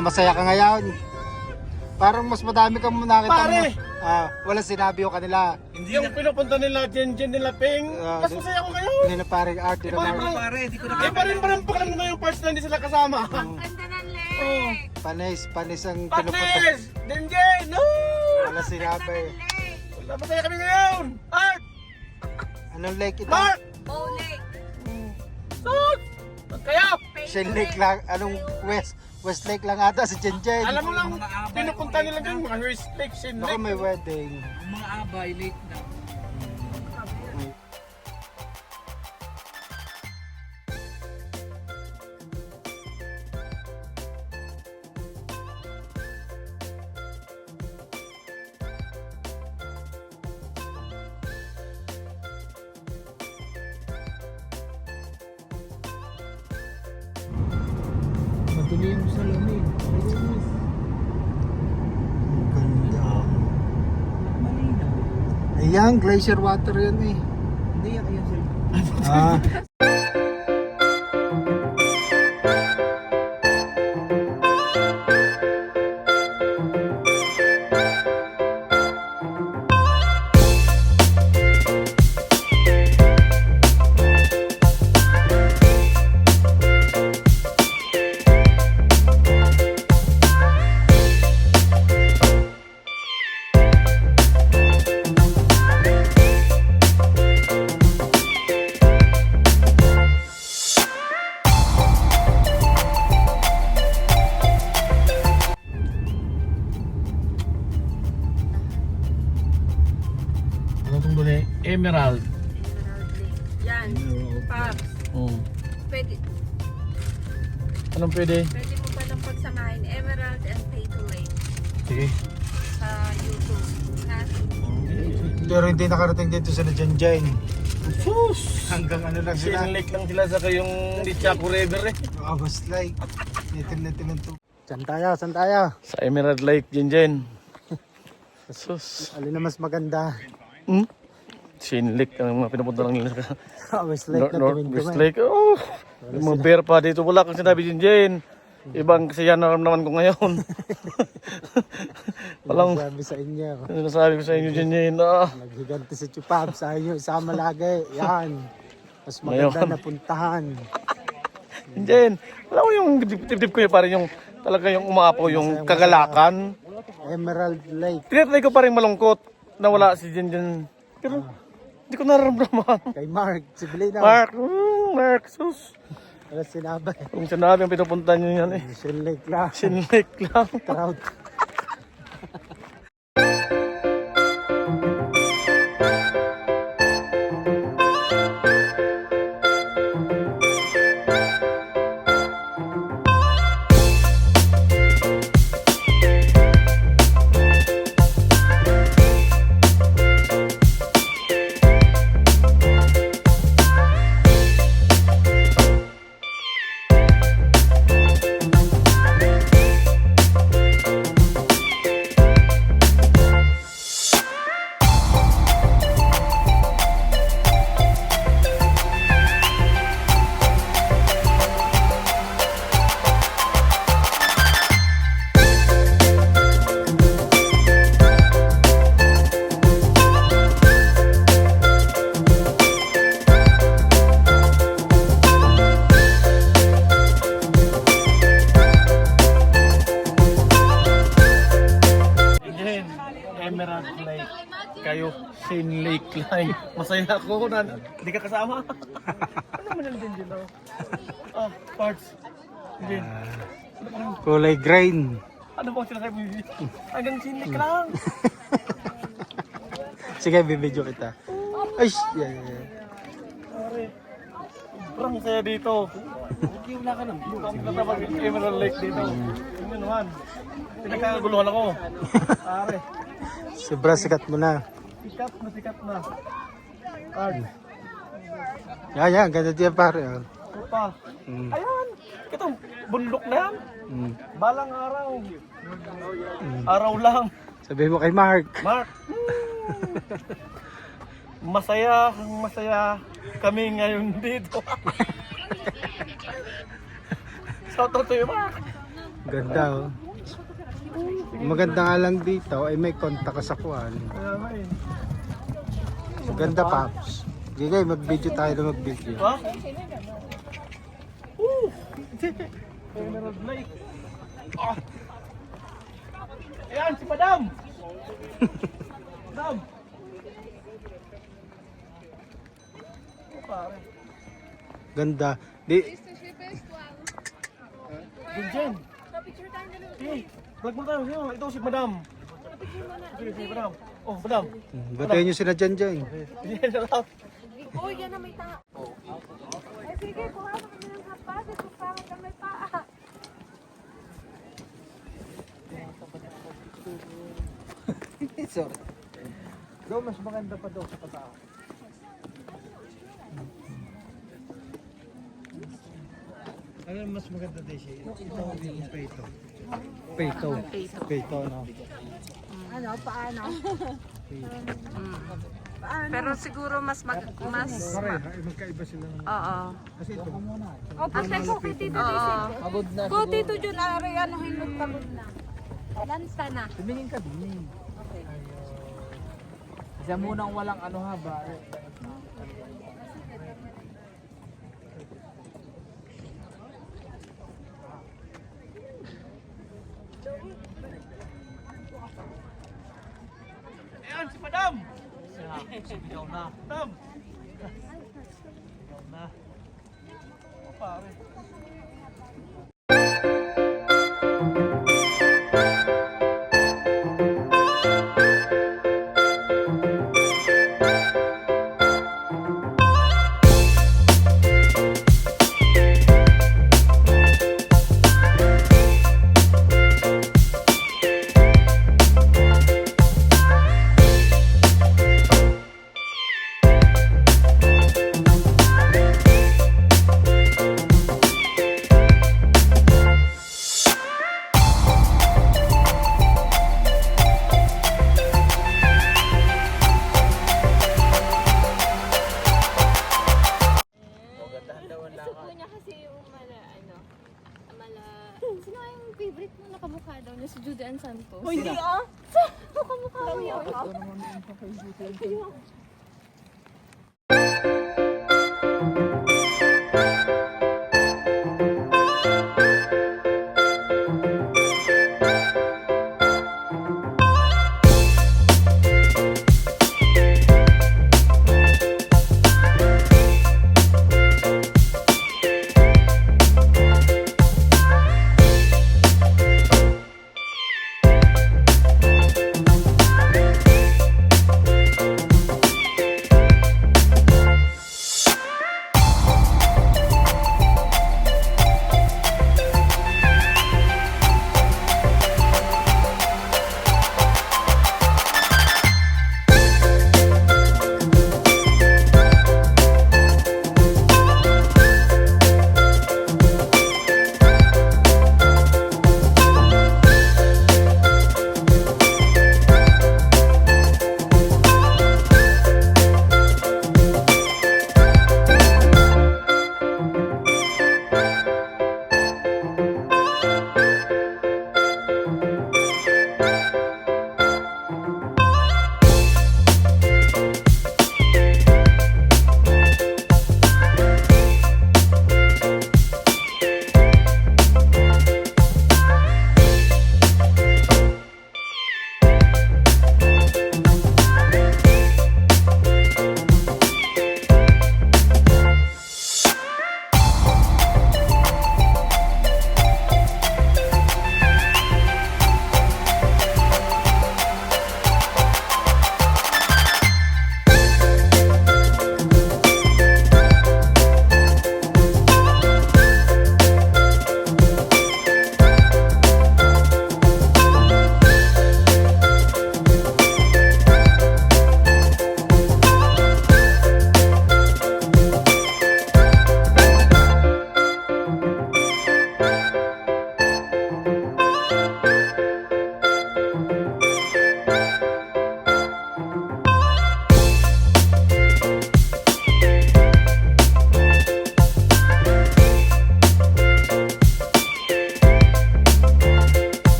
Masaya ka ngayon? Parang mas madami kang nakita Pare! Ah, wala sinabi ko kanila. Hindi yung pinupunta nila, Jen Jen nila Ping. Ah, Mas di- masaya ko ngayon. Hindi na paring art, hindi na Iba rin pare, hindi ko na Iba rin parang pakiram ko yung first na hindi sila kasama. Ganda ng leg. Oh. panis, panis ang pinupunta. Patris! Jen Jen! No! Wala sinabi. Leg. Wala, Masaya kami ngayon! Art! Anong lake ito? Mark! Oh, leg. Sus! Kaya, Shin Lake lang, anong west? West Lake lang ata si Jen Jen. alam mo lang, pinupunta nila dyan, mga restriction. Baka may wedding. mga abay late na. Matuloy yung salamin. Ganda. Malinaw. Ayan, glacier water yan eh. Hindi yan kayo sir. Ah. pwede? pwede mo palang pagsamahin Emerald and Fatal Lake Sige. sa YouTube. Ha? Pero hindi nakarating dito sila Jen Jen. Sus! Hanggang ano lang sila. Sin Lake lang sila sa kayong Lichaco River eh. Lake. Nitin nitin lang to. Saan tayo? Saan tayo? Sa Emerald Lake, Jen Jen. Sus. Alin na mas maganda? Hmm? Sin Lake ang mga pinupunta lang nila sa West Lake North, North tuwing West Lake. Oh, yung mga bear pa dito. Wala kang sinabi, Jen Jen. Ibang kasiyan na naman ko ngayon. Walang Sabi sa inyo. ano nasabi ko sa inyo, Jen Jen. Ah. Naghiganti si Chupab sa inyo. Isama lagi. Yan. Mas maganda na puntahan. Jen, alam mo yung tip-tip ko yun, parang yung talaga yung umaapo, yung kagalakan. Emerald Lake. Tinatry ko pa rin malungkot na wala si Jen Jen. Pero hindi ko nararamdaman. Kay Mark. Si Belina. Mark, mm, Mark, sus. Wala sinabi. Kung sinabi ang pinupunta niyo yan eh. Michelle Lake lang. Lake lang. Trout. Sin Lake lang. Masaya ako na hindi ka kasama. ano man Jen Jen ako? Ah, parts. Jen, Kulay green. ano bang sinasabi mo? Hanggang Sin Lake lang. Sige, bibidyo kita. Ay, yeah, yeah, yeah. Sobrang saya dito. Hindi wala ka nun. Ang tatawag yung Emerald Lake dito. Yun naman. Pinagkaguluhan ako. Pare, Sobra sikat mo na. Sikat na sikat na. Art, Yan, yan. Ganda diyan pare. oh. pupa. Mm. Ayan, itong bundok na yan. Mm. Balang araw. Araw lang. Sabi mo kay Mark. Mark. Masaya, masaya kami ngayon dito. Shout out to you, Mark. Ganda oh. Maganda nga lang dito ay may kontak ka sa kuan. Kaya nga eh. Ganda Paps. Gigay, mag-video tayo na mag-video. Ha? Woo! Emerald Lake. Ah! Ayan, si Madam! Madam! Oh. Ganda. Di, Jen, Hey, vlog mo tayo. Sino? Ito si Madam. Sige, sige, Madam. Oh, Madam. batayin nyo sila dyan dyan. Oh, yan na may tao. Ay, sige, kuha mo kami ng hapas. Ito parang ka may paa. Sorry. Daw, mas maganda pa daw sa katao. Ano mas maganda din siya? Ito yung Peito. Peito, no? Ano, paano? Pero siguro mas mag... Mas... Pare, ay magkaiba sila ng... Oo. Kasi ito, O, kasi ko kay Tito Dizzy. Pagod na. Ko Tito Jun, ari, ano, hinot pagod na. Lansa na. Tumingin ka din. Siya munang walang ano ha ba? Sigaw na. Madam! Sigaw na. Oh, pare. Saan, saan po? Hindi ah! Mukha-mukha mo yun. Ayaw.